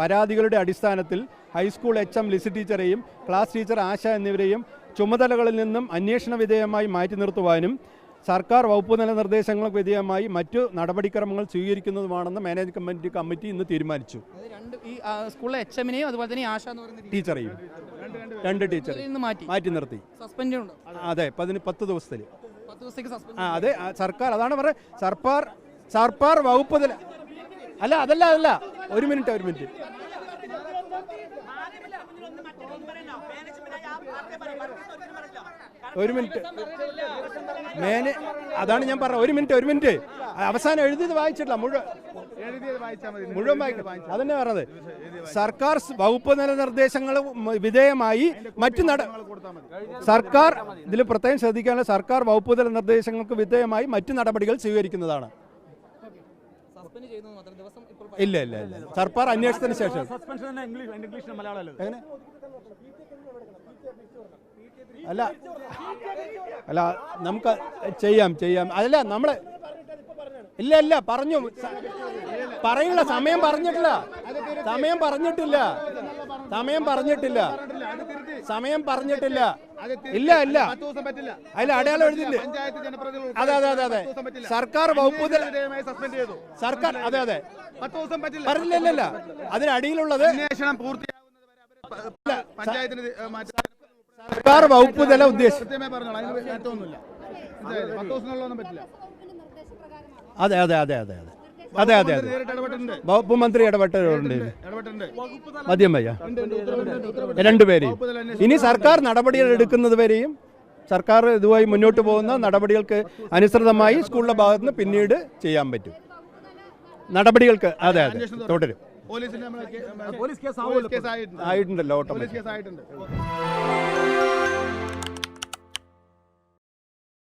പരാതികളുടെ അടിസ്ഥാനത്തിൽ high school H M Lissy ടീച്ചറെയും class teacher Asha എന്നിവരെയും ചുമതലകളിൽ നിന്നും അന്വേഷണ വിധേയമായി മാറ്റി നിർത്തുവാനും സർക്കാർ വകുപ്പ് തല നിർദ്ദേശങ്ങൾക്ക് വിധേയമായി മറ്റു നടപടിക്രമങ്ങൾ സ്വീകരിക്കുന്നതുമാണെന്ന് മാനേജ് കമ്മിറ്റി കമ്മിറ്റി ഇന്ന് തീരുമാനിച്ചു. ടീച്ചറേയും രണ്ട് ഈ സ്കൂളിലെ എച്ച് എമ്മിനെയും അതുപോലെ തന്നെ ആശ ടീച്ചറെയും. രണ്ട് ടീച്ചറെ നിന്ന് മാറ്റി. നിർത്തി. സസ്പെൻഡ് അതെ പതിന് പത്ത് ദിവസത്തിൽ അതെ സർക്കാർ അതാണ് പറയുന്നത് സർക്കാർ സർക്കാർ വകുപ്പ് അല്ല അതല്ല അതല്ല. ഒരു മിനിറ്റ് ഒരു മിനിറ്റ്. ഒരു മിനിറ്റ്. മേനെ അതാണ് ഞാൻ പറഞ്ഞത്. ഒരു മിനിറ്റ് ഒരു മിനിറ്റ്. അവസാനം എഴുതിയത് വായിച്ചിട്ടില്ല. മുഴുവൻ മുഴുവൻ വായിക്കണം. അതന്നെ പറഞ്ഞത്. സർക്കാർ വകുപ്പ് നില നിർദ്ദേശങ്ങൾ വിധേയമായി മറ്റു നട സർക്കാർ ഇതിൽ പ്രത്യേകം ശ്രദ്ധിക്കാനുള്ള സർക്കാർ വകുപ്പ് തല നിർദ്ദേശങ്ങൾക്ക് വിധേയമായി മറ്റു നടപടികൾ സ്വീകരിക്കുന്നതാണ്. ഇല്ല ഇല്ല ഇല്ല. സർപ്പാർ അന്വേഷണത്തിന് ശേഷം. സസ്പെൻഷൻ ഇംഗ്ലീഷ് മലയാളം എങ്ങനെ? അല്ല അല്ല നമുക്ക് ചെയ്യാം ചെയ്യാം. അല്ല നമ്മൾ ഇല്ല ഇല്ല പറഞ്ഞു. പറയുള്ള പറയില്ല സമയം പറഞ്ഞിട്ടില്ല. സമയം പറഞ്ഞിട്ടില്ല. സമയം പറഞ്ഞിട്ടില്ല. സമയം പറഞ്ഞിട്ടില്ല. ഇല്ല ഇല്ല. അതിൽ അടയാളം എഴുതിയില്ല അതെ അതെ അതെ അതെ. സർക്കാർ വകുപ്പ് സർക്കാർ അതെ അതെ. പറഞ്ഞില്ലല്ല അതിനടിയിലുള്ളത് സർക്കാർ വകുപ്പ് തല ഉദ്ദേശം അതെ അതെ അതെ അതെ അതെ. അതെ അതെ അതെ. വകുപ്പ് മന്ത്രി ഇടപെട്ടുണ്ട് മദ്യം വയ്യ രണ്ടുപേരെയും ഇനി സർക്കാർ നടപടികൾ എടുക്കുന്നത് വരെയും സർക്കാർ ഇതുമായി മുന്നോട്ട് പോകുന്ന നടപടികൾക്ക് അനുസൃതമായി സ്കൂളിലെ ഭാഗത്ത് നിന്ന് പിന്നീട് ചെയ്യാൻ പറ്റും. നടപടികൾക്ക് അതെ അതെ. തുടരും. നമ്മൾ പോലീസ് കേസ് പോലീസ് കേസ് ആയിട്ടുണ്ട് ആയിട്ടുണ്ടല്ലോ ഓട്ടോ ഓട്ടോമാറ്റിക് കേസ് ആയിട്ടുണ്ട്